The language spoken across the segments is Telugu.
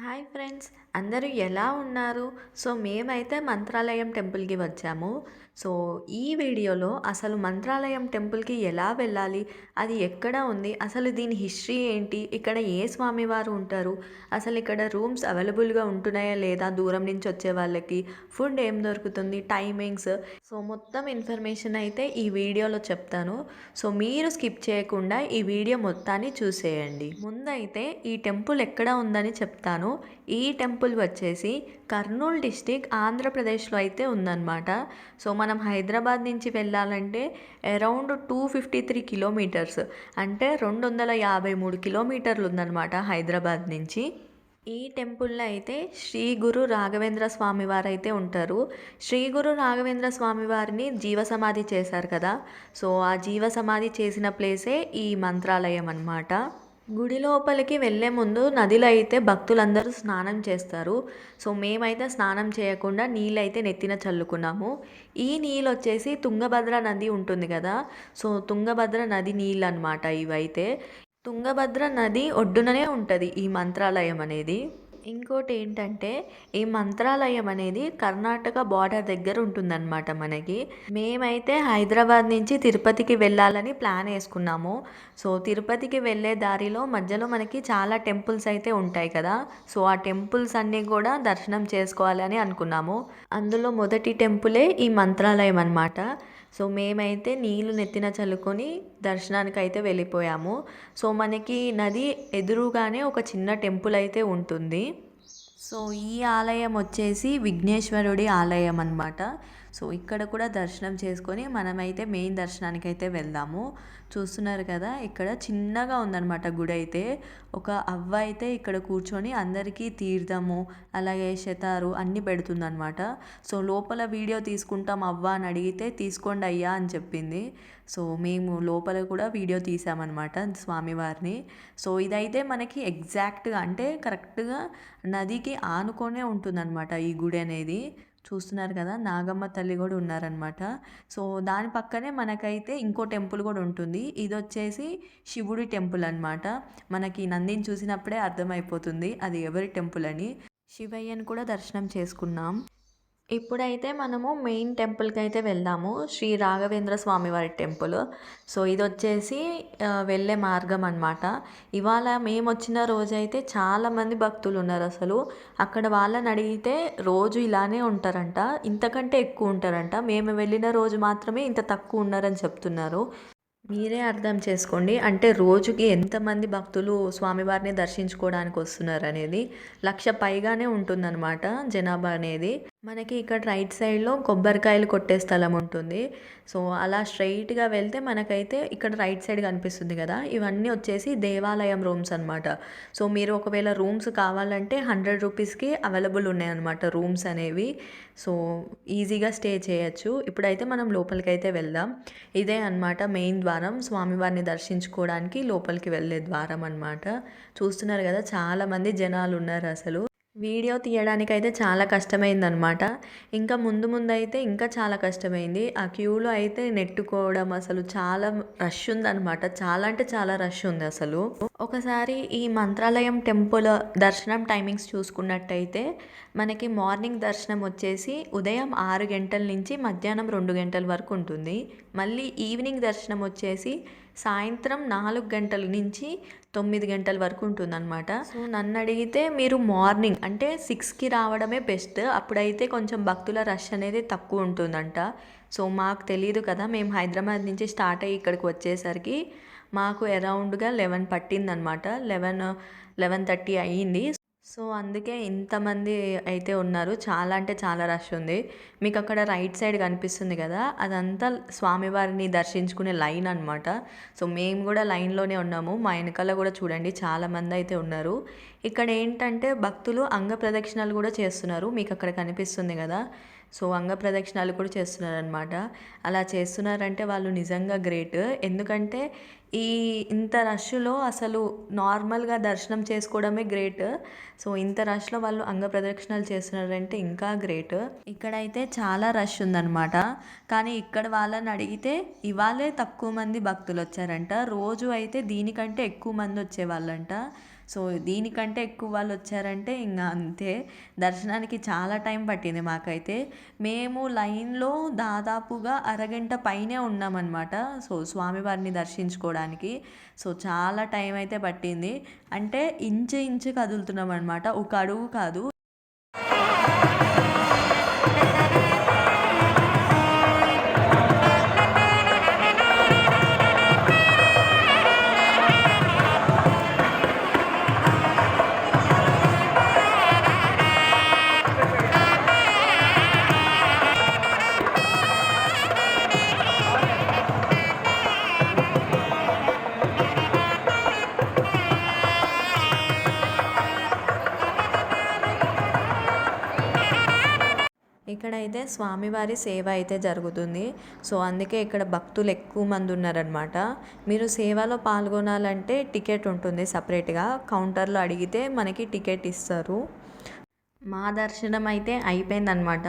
హాయ్ ఫ్రెండ్స్ అందరూ ఎలా ఉన్నారు? సో మేమైతే మంత్రాలయం టెంపుల్కి వచ్చాము. సో ఈ వీడియోలో అసలు మంత్రాలయం టెంపుల్కి ఎలా వెళ్ళాలి? అది ఎక్కడ ఉంది? అసలు దీని హిస్టరీ ఏంటి? ఇక్కడ ఏ స్వామివారు ఉంటారు? అసలు ఇక్కడ రూమ్స్ అవైలబుల్గా ఉంటున్నాయా లేదా? దూరం నుంచి వచ్చే వాళ్ళకి ఫుడ్ ఏం దొరుకుతుంది? టైమింగ్స్. సో మొత్తం ఇన్ఫర్మేషన్ అయితే ఈ వీడియోలో చెప్తాను. సో మీరు స్కిప్ చేయకుండా ఈ వీడియో మొత్తాన్ని చూసేయండి. ముందైతే ఈ టెంపుల్ ఎక్కడ ఉందని చెప్తాను. ఈ టెంపుల్ వచ్చేసి కర్నూలు డిస్టిక్ ఆంధ్రప్రదేశ్లో అయితే ఉందన్నమాట. సో మనం హైదరాబాద్ నుంచి వెళ్ళాలంటే around two fifty three kilometres. అంటే రెండు వందల యాభై మూడు కిలోమీటర్లు ఉందన్నమాట హైదరాబాద్ నుంచి. ఈ టెంపుల్లో అయితే శ్రీ గురు రాఘవేంద్ర స్వామి వారు అయితే ఉంటారు. శ్రీ గురు రాఘవేంద్ర స్వామి వారిని జీవ సమాధి చేశారు కదా. సో ఆ జీవ సమాధి చేసిన ప్లేసే ఈ మంత్రాలయం అన్నమాట. గుడి లోపలికి వెళ్ళే ముందు నదిలో అయితే భక్తులందరూ స్నానం చేస్తారు. సో మేమైతే స్నానం చేయకుండా నీళ్ళైతే నెత్తిన చల్లుకున్నాము. ఈ నీళ్ళు వచ్చేసి తుంగభద్ర నది ఉంటుంది కదా? సో తుంగభద్ర నది నీళ్ళు అనమాట ఇవైతే. తుంగభద్ర నది ఒడ్డుననే ఉంటుంది ఈ మంత్రాలయం అనేది. ఇంకోటి ఏంటంటే ఈ మంత్రాలయం అనేది కర్ణాటక బార్డర్ దగ్గర ఉంటుందన్నమాట మనకి. మేమైతే హైదరాబాద్ నుంచి తిరుపతికి వెళ్ళాలని ప్లాన్ వేసుకున్నాము. సో తిరుపతికి వెళ్ళే దారిలో మధ్యలో మనకి చాలా టెంపుల్స్ అయితే ఉంటాయి కదా. సో ఆ టెంపుల్స్ అన్నీ కూడా దర్శనం చేసుకోవాలని అనుకున్నాము. అందులో మొదటి టెంపులే ఈ మంత్రాలయం అనమాట సో మేమైతే నీళ్ళు నెత్తిన చల్లుకొని దర్శనానికి అయితే వెళ్ళిపోయాము. సో మనకి నది ఎదురుగానే ఒక చిన్న టెంపుల్ అయితే ఉంటుంది. సో ఈ ఆలయం వచ్చేసి విఘ్నేశ్వరుడి ఆలయం అనమాట సో ఇక్కడ కూడా దర్శనం చేసుకొని మనమైతే మెయిన్ దర్శనానికి అయితే వెళ్దాము. చూస్తున్నారు కదా ఇక్కడ చిన్నగా ఉందన్నమాట గుడి అయితే. ఒక అవ్వ అయితే ఇక్కడ కూర్చొని అందరికీ తీర్థము అలాగే శతారు అన్నీ పెడుతుందన్నమాట. సో లోపల వీడియో తీసుకుంటాం అవ్వ అని అడిగితే తీసుకోండి అయ్యా అని చెప్పింది. సో మేము లోపల కూడా వీడియో తీసామన్నమాట స్వామివారిని. సో ఇదైతే మనకి ఎగ్జాక్ట్గా అంటే కరెక్ట్గా నదికి ఆనుకొనే ఉంటుందన్నమాట ఈ గుడి అనేది. చూస్తున్నారు కదా నాగమ్మ తల్లి కూడా ఉన్నారనమాట సో దాని పక్కనే మనకైతే ఇంకో టెంపుల్ కూడా ఉంటుంది. ఇది వచ్చేసి శివుడి టెంపుల్ అనమాట మనకి నందిని చూసినప్పుడే అర్థమైపోతుంది అది ఎవరి టెంపుల్ అని. శివయ్యని కూడా దర్శనం చేసుకున్నాం. ఇప్పుడైతే మనము మెయిన్ టెంపుల్కి అయితే వెళ్దాము. శ్రీ రాఘవేంద్ర స్వామివారి టెంపుల్. సో ఇది వచ్చేసి వెళ్ళే మార్గం అనమాట ఇవాళ మేము వచ్చిన రోజైతే చాలామంది భక్తులు ఉన్నారు అసలు. అక్కడ వాళ్ళని అడిగితే రోజు ఇలానే ఉంటారంట. ఇంతకంటే ఎక్కువ ఉంటారంట. మేము వెళ్ళిన రోజు మాత్రమే ఇంత తక్కువ ఉన్నారని చెప్తున్నారు. మీరే అర్థం చేసుకోండి. అంటే రోజుకి ఎంతమంది భక్తులు స్వామివారిని దర్శించుకోవడానికి వస్తున్నారు అనేది లక్ష పైగానే ఉంటుందన్నమాట జనాభా అనేది. మనకి ఇక్కడ రైట్ సైడ్లో కొబ్బరికాయలు కొట్టే స్థలం ఉంటుంది. సో అలా స్ట్రైట్గా వెళ్తే మనకైతే ఇక్కడ రైట్ సైడ్ కనిపిస్తుంది కదా. ఇవన్నీ వచ్చేసి దేవాలయం రూమ్స్ అనమాట సో మీరు ఒకవేళ రూమ్స్ కావాలంటే హండ్రెడ్ రూపీస్కి అవైలబుల్ ఉన్నాయన్నమాట రూమ్స్ అనేవి. సో ఈజీగా స్టే చేయొచ్చు. ఇప్పుడైతే మనం లోపలికైతే వెళ్దాం. ఇదే అనమాట మెయిన్ ద్వారం. స్వామివారిని దర్శించుకోవడానికి లోపలికి వెళ్ళే ద్వారం అనమాట చూస్తున్నారు కదా చాలామంది జనాలు ఉన్నారు అసలు. వీడియో తీయడానికి అయితే చాలా కష్టమైందనమాట ఇంకా ముందు ముందు అయితే ఇంకా చాలా కష్టమైంది. ఆ క్యూలో అయితే నెట్టుకోవడం అసలు చాలా రష్ ఉందనమాట చాలా అంటే చాలా రష్ ఉంది అసలు. ఒకసారి ఈ మంత్రాలయం టెంపుల్ దర్శనం టైమింగ్స్ చూసుకున్నట్టయితే మనకి మార్నింగ్ దర్శనం వచ్చేసి ఉదయం ఆరు గంటల నుంచి మధ్యాహ్నం రెండు గంటల వరకు ఉంటుంది. మళ్ళీ ఈవినింగ్ దర్శనం వచ్చేసి సాయంత్రం నాలుగు గంటల నుంచి తొమ్మిది గంటల వరకు ఉంటుందన్నమాట. సో నన్ను అడిగితే మీరు మార్నింగ్ అంటే సిక్స్కి రావడమే బెస్ట్. అప్పుడైతే కొంచెం భక్తుల రష్ అనేది తక్కువ ఉంటుందంట. సో మాకు తెలియదు కదా మేము హైదరాబాద్ నుంచి స్టార్ట్ అయ్యి ఇక్కడికి వచ్చేసరికి మాకు అరౌండ్గా లెవెన్ పట్టిందనమాట లెవెన్ లెవెన్ థర్టీ అయ్యింది. సో అందుకే ఇంతమంది అయితే ఉన్నారు. చాలా అంటే చాలా రష్ ఉంది. మీకు అక్కడ రైట్ సైడ్ కనిపిస్తుంది కదా? అదంతా స్వామివారిని దర్శించుకునే లైన్ అనమాట సో మేము కూడా లైన్లోనే ఉన్నాము. మా వెనకాల కూడా చూడండి చాలామంది అయితే ఉన్నారు. ఇక్కడ ఏంటంటే భక్తులు అంగ ప్రదక్షిణలు కూడా చేస్తున్నారు. మీకు అక్కడ కనిపిస్తుంది కదా? సో అంగ ప్రదక్షిణాలు కూడా చేస్తున్నారనమాట అలా చేస్తున్నారంటే వాళ్ళు నిజంగా గ్రేట్. ఎందుకంటే ఈ ఇంత రష్లో అసలు నార్మల్గా దర్శనం చేసుకోవడమే గ్రేట్. సో ఇంత రష్లో వాళ్ళు అంగ ప్రదక్షిణాలు చేస్తున్నారంటే ఇంకా గ్రేట్. ఇక్కడైతే చాలా రష్ ఉందన్నమాట. కానీ ఇక్కడ వాళ్ళని అడిగితే ఇవాళే తక్కువ మంది భక్తులు వచ్చారంట రోజు అయితే దీనికంటే ఎక్కువ మంది వచ్చేవాళ్ళంట. సో దీనికంటే ఎక్కువ వాళ్ళు వచ్చారంటే ఇంకా అంతే. దర్శనానికి చాలా టైం పట్టింది మాకైతే. మేము లైన్లో దాదాపుగా అరగంట పైనే ఉన్నామన్నమాట. సో స్వామివారిని దర్శించుకోవడానికి. సో చాలా టైం అయితే పట్టింది. అంటే ఇంచు ఇంచు కదులుతున్నాం అనమాట ఒక అడుగు కాదు. స్వామివారి సేవ అయితే జరుగుతుంది. సో అందుకే ఇక్కడ భక్తులు ఎక్కువ మంది ఉన్నారనమాట మీరు సేవలో పాల్గొనాలంటే టికెట్ ఉంటుంది సపరేట్గా. కౌంటర్లో అడిగితే మనకి టికెట్ ఇస్తారు. మా దర్శనం అయితే అయిపోయిందనమాట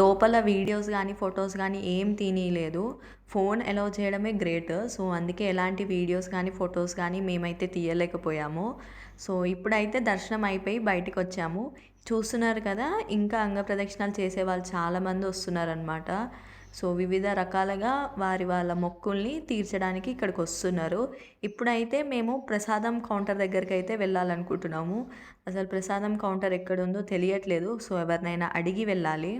లోపల వీడియోస్ కానీ ఫొటోస్ కానీ ఏం తీయలేదు ఫోన్ అలౌ చేయడమే గ్రేట్. సో అందుకే ఎలాంటి వీడియోస్ కానీ ఫొటోస్ కానీ మేమైతే తీయలేకపోయాము. సో ఇప్పుడైతే దర్శనం అయిపోయి బయటికి వచ్చాము చూస్తున్నారు కదా ఇంకా అంగ ప్రదక్షిణాలు చేసే వాళ్ళు చాలామంది వస్తున్నారనమాట సో వివిధ రకాలుగా వారి వాళ్ళ మొక్కుల్ని తీర్చడానికి ఇక్కడికి వస్తున్నారు. ఇప్పుడైతే మేము ప్రసాదం కౌంటర్ దగ్గరికి అయితే వెళ్ళాలనుకుంటున్నాము. అసలు ప్రసాదం కౌంటర్ ఎక్కడ ఉందో తెలియట్లేదు. సో ఎవరినైనా అడిగి వెళ్ళాలి.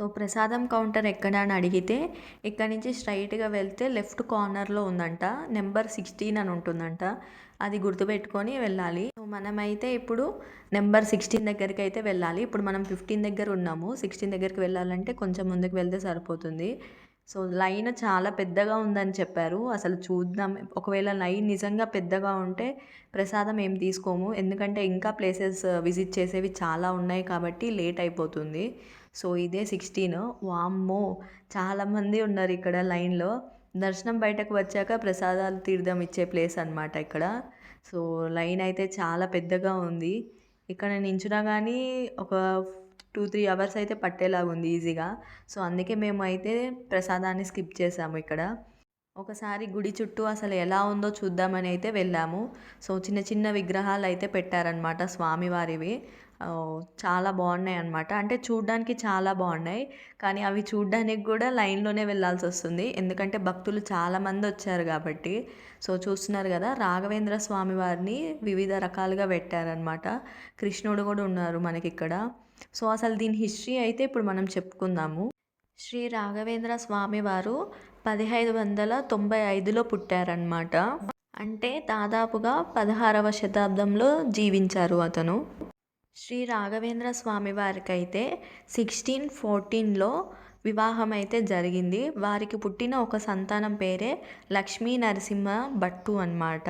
సో ప్రసాదం కౌంటర్ ఎక్కడ అని అడిగితే ఇక్కడ నుంచి స్ట్రైట్గా వెళ్తే లెఫ్ట్ కార్నర్లో ఉందంట నెంబర్ సిక్స్టీన్ అని ఉంటుందంట. అది గుర్తుపెట్టుకొని వెళ్ళాలి. సో మనమైతే ఇప్పుడు నెంబర్ సిక్స్టీన్ దగ్గరికి అయితే వెళ్ళాలి. ఇప్పుడు మనం ఫిఫ్టీన్ దగ్గర ఉన్నాము. సిక్స్టీన్ దగ్గరికి వెళ్ళాలంటే కొంచెం ముందుకు వెళ్తే సరిపోతుంది. సో లైన్ చాలా పెద్దగా ఉందని చెప్పారు. అసలు చూద్దాం. ఒకవేళ లైన్ నిజంగా పెద్దగా ఉంటే ప్రసాదం ఏం తీసుకోము. ఎందుకంటే ఇంకా ప్లేసెస్ విజిట్ చేసేవి చాలా ఉన్నాయి కాబట్టి లేట్ అయిపోతుంది. సో ఇదే సిక్స్టీన్. వామ్మో చాలామంది ఉన్నారు ఇక్కడ లైన్లో. దర్శనం బయటకు వచ్చాక ప్రసాదాలు తీర్థం ఇచ్చే ప్లేస్ అనమాట ఇక్కడ. సో లైన్ అయితే చాలా పెద్దగా ఉంది. ఇక్కడ నించున్నా కానీ ఒక టూ త్రీ అవర్స్ అయితే పట్టేలాగా ఉంది ఈజీగా. సో అందుకే మేము అయితే ప్రసాదాన్ని స్కిప్ చేసాము ఇక్కడ. ఒకసారి గుడి చుట్టూ అసలు ఎలా ఉందో చూద్దామని అయితే వెళ్ళాము. సో చిన్న చిన్న విగ్రహాలు అయితే పెట్టారనమాట స్వామివారివి. చాలా బాగున్నాయి అనమాట అంటే చూడడానికి చాలా బాగున్నాయి. కానీ అవి చూడడానికి కూడా లైన్లోనే వెళ్ళాల్సి వస్తుంది ఎందుకంటే భక్తులు చాలామంది వచ్చారు కాబట్టి. సో చూస్తున్నారు కదా రాఘవేంద్ర స్వామి వారిని వివిధ రకాలుగా పెట్టారనమాట కృష్ణుడు కూడా ఉన్నారు మనకి ఇక్కడ సో అసలు దీని హిస్టరీ అయితే ఇప్పుడు మనం చెప్పుకుందాము. శ్రీ రాఘవేంద్ర స్వామి వారు పదిహైదు వందల తొంభై ఐదులో పుట్టారనమాట అంటే దాదాపుగా పదహారవ శతాబ్దంలో జీవించారు అతను. శ్రీ రాఘవేంద్ర స్వామి వారికైతే సిక్స్టీన్ ఫోర్టీన్లో వివాహం అయితే జరిగింది. వారికి పుట్టిన ఒక సంతానం పేరే లక్ష్మీ నరసింహ భట్టు అన్నమాట.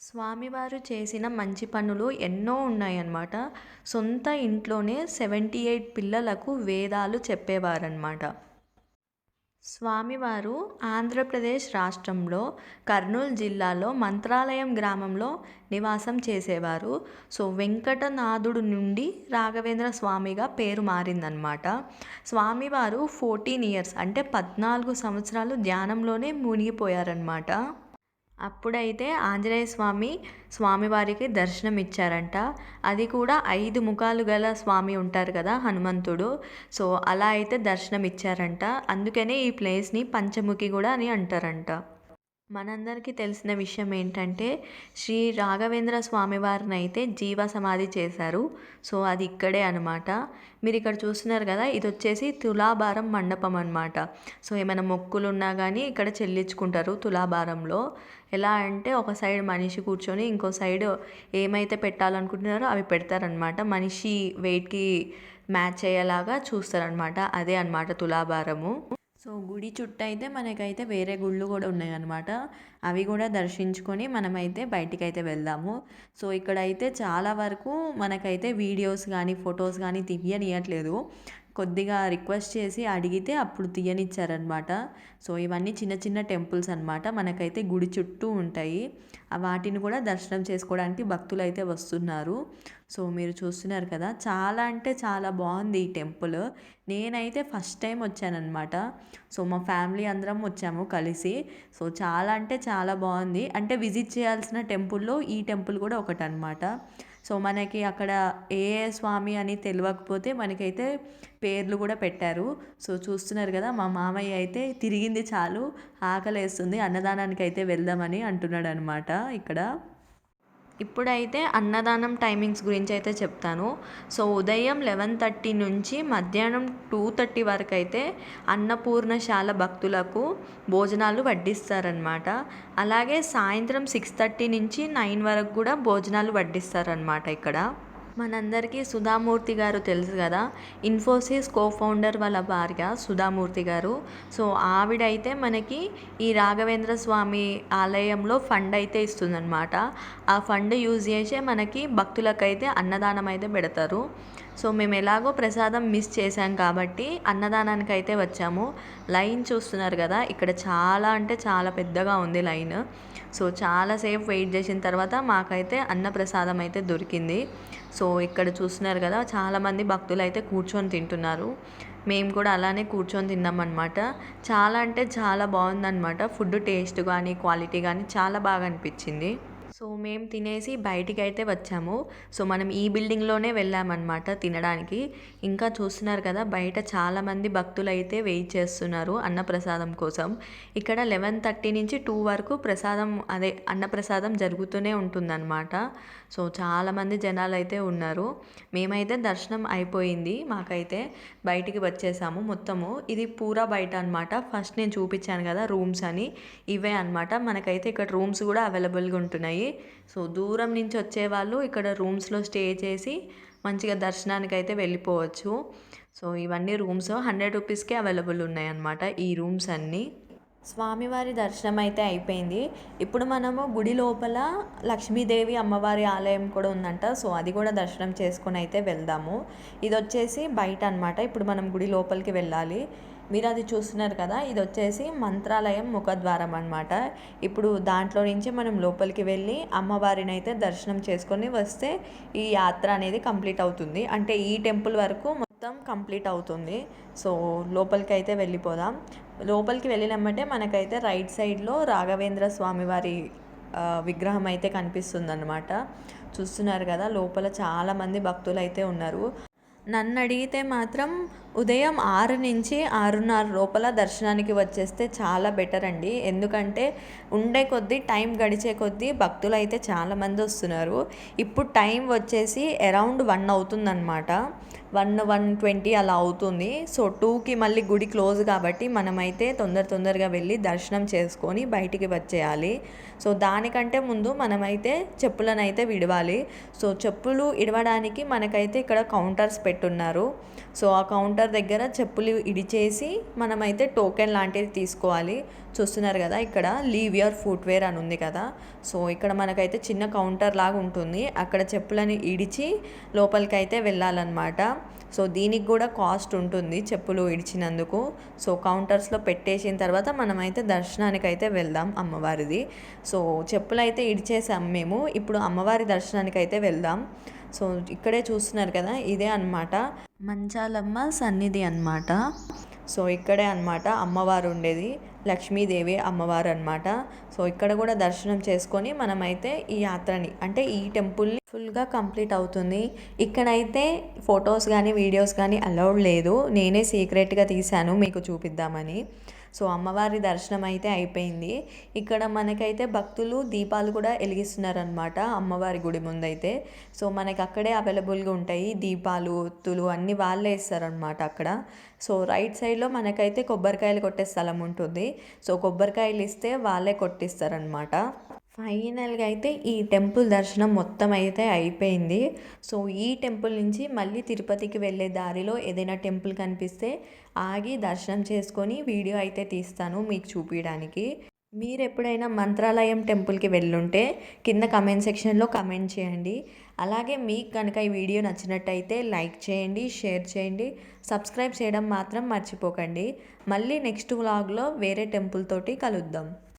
స్వామివారు చేసిన మంచి పనులు ఎన్నో ఉన్నాయన్నమాట. సొంత ఇంట్లోనే సెవెంటీ ఎయిట్ పిల్లలకు వేదాలు చెప్పేవారనమాట స్వామివారు ఆంధ్రప్రదేశ్ రాష్ట్రంలో కర్నూలు జిల్లాలో మంత్రాలయం గ్రామంలో నివాసం చేసేవారు. సో వెంకటనాథుడు నుండి రాఘవేంద్ర స్వామిగా పేరు మారిందనమాట స్వామివారు ఫోర్టీన్ ఇయర్స్ అంటే పద్నాలుగు సంవత్సరాలు ధ్యానంలోనే మునిగిపోయారనమాట అప్పుడైతే ఆంజనేయ స్వామి స్వామివారికి దర్శనం ఇచ్చారంట అది కూడా ఐదు ముఖాలు గల స్వామి ఉంటారు కదా హనుమంతుడు. సో అలా అయితే దర్శనం ఇచ్చారంట అందుకనే ఈ ప్లేస్ని పంచముఖి కూడా అని అంటారంట. మనందరికీ తెలిసిన విషయం ఏంటంటే శ్రీ రాఘవేంద్ర స్వామి వారిని అయితే జీవ సమాధి చేశారు. సో అది ఇక్కడే అనమాట మీరు ఇక్కడ చూస్తున్నారు కదా ఇది వచ్చేసి తులాభారం మండపం అనమాట సో ఏమైనా మొక్కులు ఉన్నా కానీ ఇక్కడ చెల్లించుకుంటారు తులాభారంలో. ఎలా అంటే ఒక సైడ్ మనిషి కూర్చొని ఇంకో సైడ్ ఏమైతే పెట్టాలనుకుంటున్నారో అవి పెడతారనమాట మనిషి వెయిట్కి మ్యాచ్ అయ్యేలాగా చూస్తారనమాట అదే అనమాట తులాభారము. సో గుడి చుట్టూ అయితే మనకైతే వేరే గుళ్ళు కూడా ఉన్నాయి అనమాట అవి కూడా దర్శించుకొని మనమైతే బయటికి అయితే వెళ్దాము. సో ఇక్కడైతే చాలా వరకు మనకైతే వీడియోస్ కానీ ఫొటోస్ కానీ తీయనియట్లేదు. కొద్దిగా రిక్వెస్ట్ చేసి అడిగితే అప్పుడు తీయనిచ్చారనమాట. సో ఇవన్నీ చిన్న చిన్న టెంపుల్స్ అనమాట మనకైతే గుడి చుట్టూ ఉంటాయి. వాటిని కూడా దర్శనం చేసుకోవడానికి భక్తులు అయితే వస్తున్నారు. సో మీరు చూస్తున్నారు కదా చాలా అంటే చాలా బాగుంది ఈ టెంపుల్. నేనైతే ఫస్ట్ టైం వచ్చానమాట సో మా ఫ్యామిలీ అందరం వచ్చాము కలిసి. సో చాలా అంటే చాలా బాగుంది. అంటే విజిట్ చేయాల్సిన టెంపుల్లో ఈ టెంపుల్ కూడా ఒకటి అనమాట సో మనకి అక్కడ ఏ స్వామి అని తెలియకపోతే మనకైతే పేర్లు కూడా పెట్టారు. సో చూస్తున్నారు కదా మా మామయ్య అయితే తిరిగింది చాలు ఆకలేస్తుంది అన్నదానానికి అయితే వెళ్దామని అంటున్నాడు అనమాట ఇక్కడ. ఇప్పుడైతే అన్నదానం టైమింగ్స్ గురించి అయితే చెప్తాను. సో ఉదయం లెవెన్ థర్టీ నుంచి మధ్యాహ్నం టూ థర్టీ వరకు అయితే అన్నపూర్ణశాల భక్తులకు భోజనాలు వడ్డిస్తారనమాట అలాగే సాయంత్రం సిక్స్ థర్టీ నుంచి నైన్ వరకు కూడా భోజనాలు వడ్డిస్తారనమాట ఇక్కడ. మనందరికీ సుధామూర్తి గారు తెలుసు కదా. ఇన్ఫోసిస్ కో ఫౌండర్ వాళ్ళ భార్య సుధామూర్తి గారు. సో ఆవిడ అయితే మనకి ఈ రాఘవేంద్ర స్వామి ఆలయంలో ఫండ్ అయితే ఇస్తుందన్నమాట. ఆ ఫండ్ యూజ్ చేసే మనకి భక్తులకైతే అన్నదానం అయితే పెడతారు. సో మేము ఎలాగో ప్రసాదం మిస్ చేసాం కాబట్టి అన్నదానానికి అయితే వచ్చాము. లైన్ చూస్తున్నారు కదా ఇక్కడ చాలా అంటే చాలా పెద్దగా ఉంది లైన్. సో చాలాసేపు వెయిట్ చేసిన తర్వాత మాకైతే అన్నప్రసాదం అయితే దొరికింది. సో ఇక్కడ చూస్తున్నారు కదా చాలామంది భక్తులు అయితే కూర్చొని తింటున్నారు. మేము కూడా అలానే కూర్చొని తిన్నామన్నమాట. చాలా అంటే చాలా బాగుందన్నమాట. ఫుడ్ టేస్ట్ కానీ క్వాలిటీ కానీ చాలా బాగా అనిపించింది. సో మేము తినేసి బయటికి అయితే వచ్చాము. సో మనం ఈ బిల్డింగ్లోనే వెళ్ళామన్నమాట తినడానికి. ఇంకా చూస్తున్నారు కదా బయట చాలామంది భక్తులు అయితే వెయిట్ చేస్తున్నారు అన్నప్రసాదం కోసం. ఇక్కడ లెవెన్ థర్టీ నుంచి టూ వరకు ప్రసాదం అదే అన్నప్రసాదం జరుగుతూనే ఉంటుందన్నమాట. సో చాలామంది జనాలు అయితే ఉన్నారు. మేమైతే దర్శనం అయిపోయింది. మాకైతే బయటికి వచ్చేసాము మొత్తము. ఇది పూరా బయట అనమాట ఫస్ట్ నేను చూపించాను కదా రూమ్స్ అని. ఇవే అనమాట మనకైతే ఇక్కడ రూమ్స్ కూడా అవైలబుల్గా ఉంటున్నాయి. సో దూరం నుంచి వచ్చేవాళ్ళు ఇక్కడ రూమ్స్లో స్టే చేసి మంచిగా దర్శనానికి అయితే వెళ్ళిపోవచ్చు. సో ఇవన్నీ రూమ్స్ హండ్రెడ్ రూపీస్కే అవైలబుల్ ఉన్నాయి అన్నమాట ఈ రూమ్స్ అన్నీ. స్వామివారి దర్శనం అయితే అయిపోయింది. ఇప్పుడు మనము గుడి లోపల లక్ష్మీదేవి అమ్మవారి ఆలయం కూడా ఉందంట. సో అది కూడా దర్శనం చేసుకొని అయితే వెళ్దాము. ఇది వచ్చేసి బయట అనమాట ఇప్పుడు మనం గుడి లోపలికి వెళ్ళాలి. మీరు అది చూస్తున్నారు కదా ఇది వచ్చేసి మంత్రాలయం ముఖద్వారం అనమాట ఇప్పుడు దాంట్లో నుంచి మనం లోపలికి వెళ్ళి అమ్మవారిని అయితే దర్శనం చేసుకొని వస్తే ఈ యాత్ర అనేది కంప్లీట్ అవుతుంది. అంటే ఈ టెంపుల్ వరకు మొత్తం కంప్లీట్ అవుతుంది. సో లోపలికి అయితే వెళ్ళిపోదాం. లోపలికి వెళ్ళినమ్మటే మనకైతే రైట్ సైడ్లో రాఘవేంద్ర స్వామి వారి విగ్రహం అయితే కనిపిస్తుందన్నమాట. చూస్తున్నారు కదా లోపల చాలామంది భక్తులు అయితే ఉన్నారు. నన్ను అడిగితే మాత్రం ఉదయం ఆరు నుంచి ఆరున్నర లోపల దర్శనానికి వచ్చేస్తే చాలా బెటర్ అండి. ఎందుకంటే ఉండే కొద్దీ టైం గడిచే కొద్దీ భక్తులు అయితే చాలామంది వస్తున్నారు. ఇప్పుడు టైం వచ్చేసి అరౌండ్ వన్ అవుతుందన్నమాట. వన్ వన్ ట్వంటీ అలా అవుతుంది. సో టూకి మళ్ళీ గుడి క్లోజ్ కాబట్టి మనమైతే తొందర తొందరగా వెళ్ళి దర్శనం చేసుకొని బయటికి వచ్చేయాలి. సో దానికంటే ముందు మనమైతే చెప్పులను అయితే విడవాలి. సో చెప్పులు ఇడవడానికి మనకైతే ఇక్కడ కౌంటర్స్ పెట్టున్నారు. సో ఆ కౌంటర్ దగ్గర చెప్పులు ఇడిచేసి మనమైతే టోకెన్ లాంటిది తీసుకోవాలి. చూస్తున్నారు కదా ఇక్కడ లీవ్ యువర్ ఫుట్వేర్ అని ఉంది కదా. సో ఇక్కడ మనకైతే చిన్న కౌంటర్ లాగా ఉంటుంది. అక్కడ చెప్పులని ఇడిచి లోపలికి అయితే వెళ్ళాలన్నమాట. సో దీనికి కూడా కాస్ట్ ఉంటుంది చెప్పులు ఇడిచినందుకు. సో కౌంటర్స్లో పెట్టేసిన తర్వాత మనమైతే దర్శనానికి అయితే వెళ్దాం అమ్మవారిది. సో చెప్పులు అయితే ఇడిచేసాం మేము. ఇప్పుడు అమ్మవారి దర్శనానికి అయితే వెళ్దాం. సో ఇక్కడే చూస్తున్నారు కదా ఇదే అనమాట మంచాలమ్మ సన్నిధి అనమాట సో ఇక్కడే అనమాట అమ్మవారు ఉండేది లక్ష్మీదేవి అమ్మవారు అనమాట సో ఇక్కడ కూడా దర్శనం చేసుకొని మనమైతే ఈ యాత్రని అంటే ఈ టెంపుల్ని ఫుల్గా కంప్లీట్ అవుతుంది. ఇక్కడైతే ఫొటోస్ కానీ వీడియోస్ కానీ అలౌడ్ లేదు. నేనే సీక్రెట్గా తీశాను మీకు చూపిద్దామని. సో అమ్మవారి దర్శనం అయితే అయిపోయింది. ఇక్కడ మనకైతే భక్తులు దీపాలు కూడా వెలిగిస్తున్నారనమాట అమ్మవారి గుడి ముందైతే. సో మనకి అక్కడే అవైలబుల్గా ఉంటాయి దీపాలు ఒత్తులు అన్నీ వాళ్ళే ఇస్తారనమాట అక్కడ. సో రైట్ సైడ్లో మనకైతే కొబ్బరికాయలు కొట్టే స్థలం ఉంటుంది. సో కొబ్బరికాయలు ఇస్తే వాళ్ళే కొట్టిస్తారనమాట ఫైనల్గా అయితే ఈ టెంపుల్ దర్శనం మొత్తం అయితే అయిపోయింది. సో ఈ టెంపుల్ నుంచి మళ్ళీ తిరుపతికి వెళ్ళే దారిలో ఏదైనా టెంపుల్ కనిపిస్తే ఆగి దర్శనం చేసుకొని వీడియో అయితే తీస్తాను మీకు చూపించడానికి మీరు ఎప్పుడైనా మంత్రాలయం టెంపుల్కి వెళ్ళుంటే కింద కమెంట్ సెక్షన్లో కమెంట్ చేయండి. అలాగే మీకు కనుక ఈ వీడియో నచ్చినట్టయితే లైక్ చేయండి షేర్ చేయండి సబ్స్క్రైబ్ చేయడం మాత్రం మర్చిపోకండి. మళ్ళీ నెక్స్ట్ వ్లాగ్లో వేరే టెంపుల్ తోటి కలుద్దాం.